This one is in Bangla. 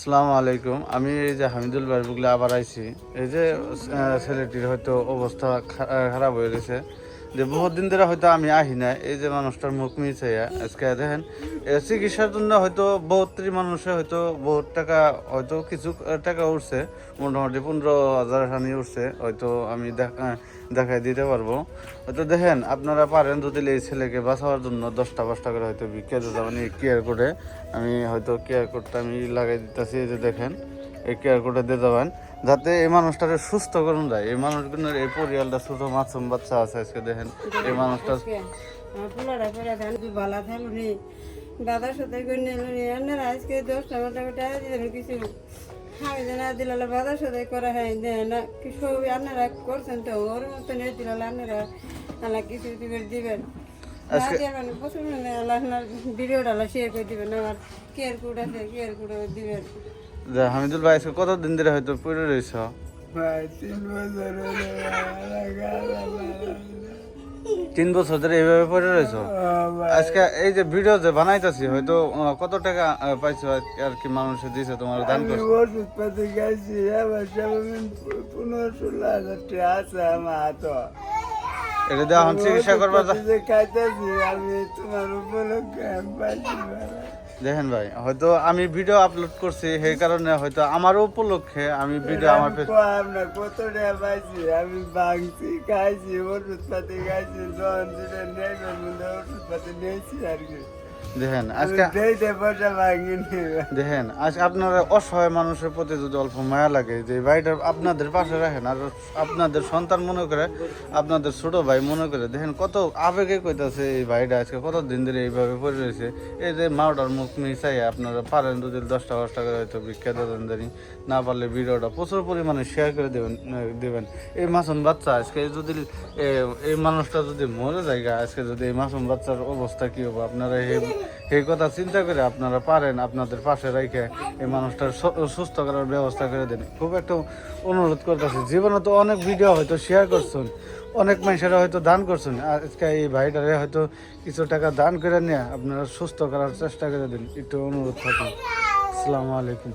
আসসালামু আলাইকুম। আমি এই যে হামিদুল ভাই বুগলে আবার আইছি। এই যে ছেলেটির হয়তো অবস্থা খারাপ হয়ে গেছে। যে বহুত দিন ধরে হয়তো আমি আহি না এই যে মানুষটার মুখ মিছে, আজকে দেখেন চিকিৎসার জন্য হয়তো বহুত্রি মানুষে হয়তো বহুত টাকা, হয়তো কিছু টাকা উঠছে, মোটামুটি পনেরো হাজার খানি উঠছে, হয়তো আমি দেখা- দেখাই দিতে পারব। হয়তো দেখেন, আপনারা পারেন যদি এই ছেলেকে বাঁচাবার জন্য দশটা পাঁচটা করে হয়তো বিক্রি দিতে মানে কেয়ার করে আমি হয়তো কেয়ার কোডটা আমি লাগাই দিতেছি, এই যে দেখেন। এই কেয়ার কোডে দিয়ে যাবেন যাতে এই মানুষটাকে সুস্থ করুন যায়। এই মানুষগুলোর এই পরিয়ালটা ছোট মাসুম বাচ্চা আছে আজকে দেখেন। এই মানুষটা দাদার সাথে আজকে দশটা মোটামুটি কিছু খাই না দিলালে বাদার সাথে করা হয় না কিছু আপনারা করছেন তো ওর মতো নিয়ে দিলালে আপনারা আল্লাহ কিছু দিবেন। দিবেন প্রচুর আল্লাহ ভিডিওটা শেয়ার করে দিবেন আমার কেয়ার কোড আছে কেয়ার কোড দিবেন। যে হামিদুল ভাই আজকে কতদিন ধরে হয়তো পড়ে রয়েছ? তিন বছর ধরে এইভাবে পড়ে রয়েছ? আজকে এই যে ভিডিও যে বানাইতেছি হয়তো কত টাকা পাইছো আর- কি মানুষে দিয়েছে তোমার দান করছে? ওষুধ পাতি খাইছি এবার সেদিন পনেরো ষোলো হাজার টাকা আছে আমার হাত। এটা দিয়ে এখন চিকিৎসা করবার খাইতেছি আমি তোমার উপলক্ষে। দেখেন ভাই হয়তো আমি ভিডিও আপলোড করছি সেই কারণে হয়তো আমার উপলক্ষে আমি ভিডিও আমার কত পাইছি আমি ভাঙছি খাইছি ওষুধ পাতি খাইছি জন যেটা নেবের মধ্যে ওষুধ পাতি নিয়েছি আর কি দেখেন আজকে দেখেন আজ আপনারা অসহায় মানুষের প্রতি যদি অল্প মায়া লাগে যে ভাইটা আপনাদের পাশে রাখেন আর আপনাদের সন্তান মনে করে আপনাদের ছোট ভাই মনে করে দেখেন কত আবেগে কইতাছে এই ভাইটা আজকে কত দিন ধরে এইভাবে পড়ে রয়েছে। এই যে মাওটার মুখ মিশাই আপনারা পারেন যদি দশটা দশ টাকা হয়তো বিখ্যাত জানি না পারলে ভিডিওটা প্রচুর পরিমাণে শেয়ার করে দেবেন দেবেন। এই মাসুম বাচ্চা আজকে যদি এই মানুষটা যদি মরে যায় আজকে যদি এই মাসুম বাচ্চার অবস্থা কি হবে? আপনারা এই এই কথা চিন্তা করে আপনারা পারেন আপনাদের পাশে রেখে এই মানুষটার সুস্থ করার ব্যবস্থা করে দেন। খুব একটা অনুরোধ করতেছি। জীবনে তো অনেক ভিডিও হয়তো শেয়ার করছেন, অনেক মানুষেরা হয়তো দান করছেন। আজকে এই ভাইটারে হয়তো কিছু টাকা দান করে নিয়ে আপনারা সুস্থ করার চেষ্টা করে দিন। একটু অনুরোধ থাকুন আসসালামু আলাইকুম।